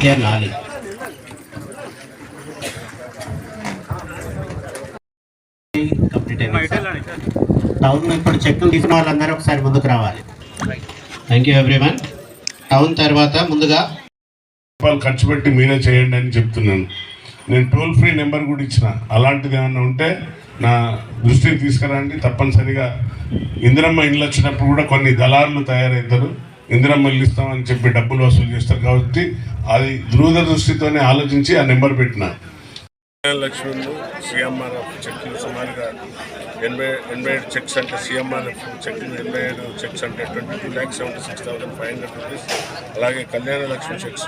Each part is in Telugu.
క్లియర్ నాలి కంప్లీట్ అయిపోయింది టౌన్ ఇప్పుడు చెక్కులు తీసుకున్న వాళ్ళందరూ ఒకసారి ముందుకు రావాలి. థ్యాంక్ యూ ఎవ్రీవన్ టౌన్ తర్వాత ముందుగా రూపాయలు ఖర్చు పెట్టి మీరే చేయండి అని చెప్తున్నాను. నేను టోల్ ఫ్రీ నెంబర్ కూడా ఇచ్చిన. అలాంటిది ఏమన్నా ఉంటే నా దృష్టికి తీసుకురండి. తప్పనిసరిగా ఇందిరమ్మ ఇండ్లు వచ్చినప్పుడు కూడా కొన్ని దళారులు తయారవుతారు ఇందిరమ్మ ఇల్లు ఇస్తామని చెప్పి డబ్బులు వసూలు చేస్తారు కాబట్టి అది దృఢ దృష్టితోనే ఆలోచించి ఆ నెంబర్ పెట్టిన. లక్ష్మణ్ సిఎంఆర్ఎఫ్ చెక్లు సుమారుగా ఎనభై ఎనభై ఏడు చెక్స్ అంటే సిఎంఆర్ఎఫ్ చెక్లు ఎనభై ఏడు చెక్స్ అంటే twenty two lakhs seventy six thousand five hundred rupees. అలాగే కళ్యాణ లక్ష్మి చెక్స్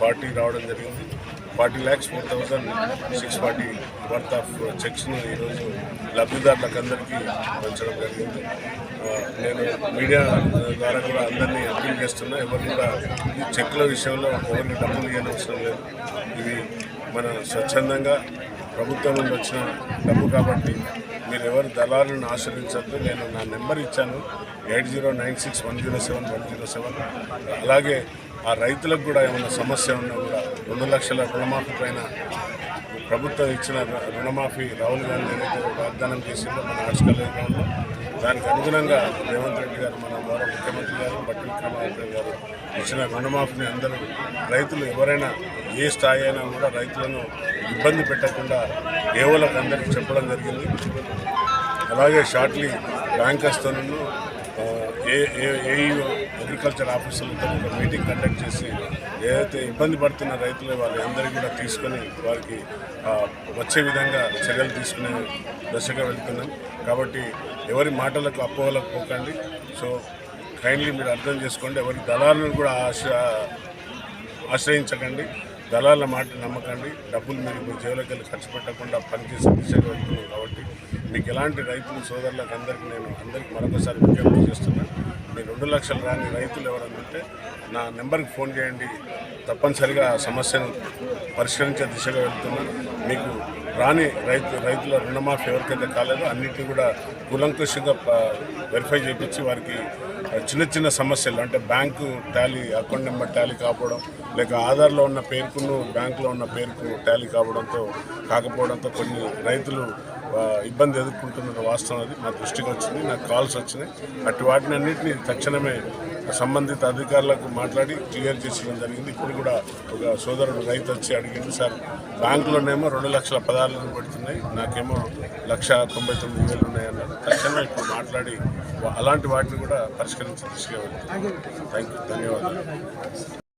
ఫార్టీ రావడం జరిగింది. Forty lakhs four thousand six forty worth of చెక్స్ను ఈరోజు లబ్ధిదారులకు అందరికీ పంచడం జరిగింది. నేను మీడియా ద్వారా కూడా అందరినీ అప్పీల్ చేస్తున్నా ఎవరు కూడా ఈ చెక్ల విషయంలో ఎవరికి డబ్బులు ఇవ్వనవసరం లేదు. ఇవి మన స్వచ్ఛందంగా ప్రభుత్వం నుండి వచ్చిన డబ్బు కాబట్టి మీరు ఎవరు దళాలను ఆశ్రయించద్దు. నేను నా నెంబర్ ఇచ్చాను eight zero nine six one zero seven one zero seven. అలాగే ఆ రైతులకు కూడా ఏమైనా సమస్య ఉన్నా కూడా రెండు లక్షల రుణమాఫీ పైన ప్రభుత్వం ఇచ్చిన రుణమాఫీ రాహుల్ గాంధీ ఏదైతే వాగ్దానం చేసిందో మన ఆర్ట్స్ కాలేజీలో దానికి అనుగుణంగా రేవంత్ రెడ్డి గారు మన గౌరవ ముఖ్యమంత్రి గారు బట్టి విక్రమార్క గారు ఇచ్చిన రుణమాఫీని అందరూ రైతులు ఎవరైనా ఏ స్థాయి అయినా కూడా రైతులను ఇబ్బంది పెట్టకుండా ఏవోలకు అందరికీ చెప్పడం జరిగింది. అలాగే షార్ట్లీ బ్యాంకర్స్తోనూ ఏ ఏ ఏఈఓ అగ్రికల్చర్ ఆఫీసర్లతో ఒక మీటింగ్ కండక్ట్ చేసి ఏదైతే ఇబ్బంది పడుతున్న రైతులు వాళ్ళందరికీ కూడా తీసుకొని వారికి వచ్చే విధంగా చర్యలు తీసుకునే దశగా వెళ్తున్నాం. కాబట్టి ఎవరి మాటలకు అపోహలకు పోకండి. సో కైండ్లీ మీరు అర్థం చేసుకోండి. ఎవరి దళాలను కూడా ఆశ ఆశ్రయించకండి. దళాల మాట నమ్మకండి. డబ్బులు మీరు మీ జేబులోకి వెళ్ళి ఖర్చు పెట్టకుండా పనిచేసే దిశగా వెళ్తున్నాం. కాబట్టి మీకు ఎలాంటి రైతులు సోదరులకు అందరికీ నేను అందరికీ మరొకసారి విజ్ఞప్తి చేస్తున్నాను. మీ రెండు లక్షలు రాని రైతులు ఎవరన్నా నా నెంబర్కి ఫోన్ చేయండి. తప్పనిసరిగా ఆ సమస్యను పరిష్కరించే దిశగా వెళ్తున్నాను మీకు రాని రైతు రైతుల రుణమాఫీ ఎవరికైతే కాలేదో అన్నిటిని కూడా కులంకుషంగా వెరిఫై చేయించి వారికి చిన్న చిన్న సమస్యలు అంటే bank tally account number tally కాకపోవడం లేక ఆధార్లో ఉన్న పేరుకును బ్యాంకులో ఉన్న పేరుకు టాలీ కావడంతో కాకపోవడంతో కొన్ని రైతులు ఇబ్బంది ఎదుర్కొంటున్న వాస్తవం అది. నా దృష్టికి వచ్చింది నాకు కాల్స్ వచ్చినాయి. అటు వాటిని అన్నింటినీ తక్షణమే సంబంధిత అధికారులకు మాట్లాడి క్లియర్ చేసడం జరిగింది. ఇప్పుడు కూడా ఒక సోదరుడు రైతు వచ్చి అడిగింది సార్ బ్యాంకులోనేమో రెండు లక్షల పదార్లు పెడుతున్నాయి. నాకేమో లక్ష తొంభై తొమ్మిది వేలు ఉన్నాయి అన్నారు తక్షణమే ఇప్పుడు మాట్లాడి అలాంటి వాటిని కూడా పరిష్కరించే వెళ్తుంది థ్యాంక్ యూ. ధన్యవాదాలు.